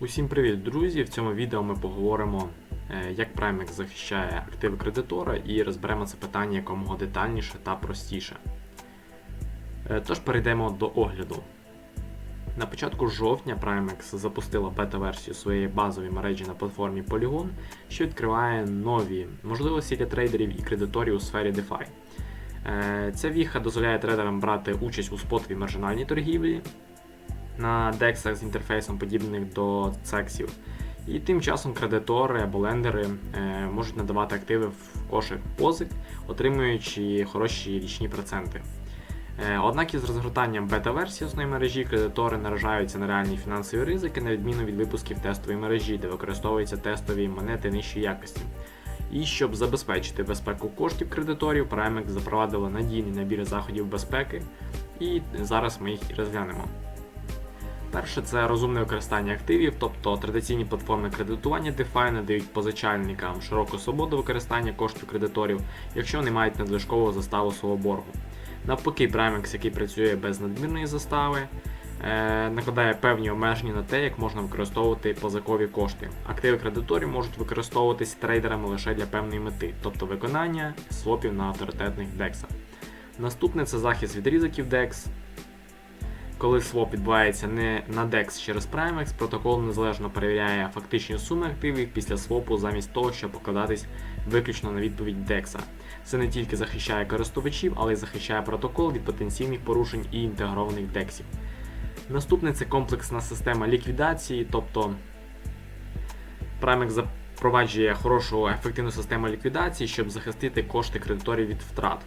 Усім привіт, друзі! В цьому відео ми поговоримо, е, як Primex захищає активи кредитора і розберемо це питання якомога детальніше та простіше. Е, Тож перейдемо до огляду. На початку жовтня Primex запустила бета-версію своєї базової мережі на платформі Polygon, що відкриває нові можливості для трейдерів і кредиторів у сфері DeFi. Е, Ця віха дозволяє трейдерам брати участь у спотовій маржинальній торгівлі, на дексах з інтерфейсом подібних до цексів. І тим часом кредитори або лендери е, можуть надавати активи в кошик позик, отримуючи хороші річні проценти. Е, однак із розгортанням бета-версії основної мережі кредитори наражаються на реальні фінансові ризики, на відміну від випусків тестової мережі, де використовуються тестові монети нижчої якості. І щоб забезпечити безпеку коштів кредиторів, Primex запровадила надійний набір заходів безпеки, і зараз ми їх розглянемо. Перше це розумне використання активів, тобто традиційні платформи кредитування DeFi надають позичальникам широку свободу використання коштів кредиторів, якщо вони мають надлишкову заставу свого боргу. Навпаки, Primex, який працює без надмірної застави, е, накладає певні обмеження на те, як можна використовувати позикові кошти. Активи кредиторів можуть використовуватись трейдерами лише для певної мети, тобто виконання свопів на авторитетних дексах. Наступне це захист від ризиків DEX. Коли своп відбувається не на DEX через Primex, протокол незалежно перевіряє фактичні суми активів після свопу замість того, щоб покладатись виключно на відповідь DEX. Це не тільки захищає користувачів, але й захищає протокол від потенційних порушень і інтегрованих DEX. Наступне це комплексна система ліквідації, тобто Primex запроваджує хорошу ефективну систему ліквідації, щоб захистити кошти кредиторів від втрат.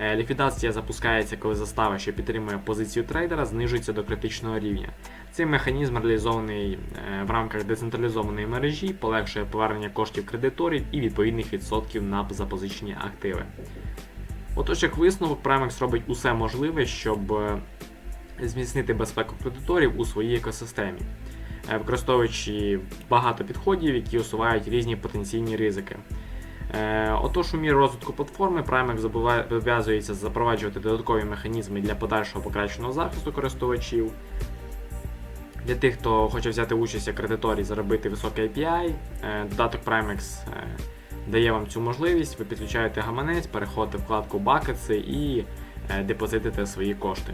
Е, Ліквідація запускається, коли застава, що підтримує позицію трейдера, знижується до критичного рівня. Цей механізм реалізований е, в рамках децентралізованої мережі, полегшує повернення коштів кредиторів і відповідних відсотків на запозичені активи. Отож, як висновок, Primex робить усе можливе, щоб е, зміцнити безпеку кредиторів у своїй екосистемі, використовуючи багато підходів, які усувають різні потенційні ризики. Е, Отож, у міру розвитку платформи Primex зобов'язується запроваджувати додаткові механізми для подальшого покращеного захисту користувачів. Для тих, хто хоче взяти участь як кредитор і заробити високий API, е, додаток Primex е, дає вам цю можливість. Ви підключаєте гаманець, переходите вкладку Buckets і депозитите свої кошти.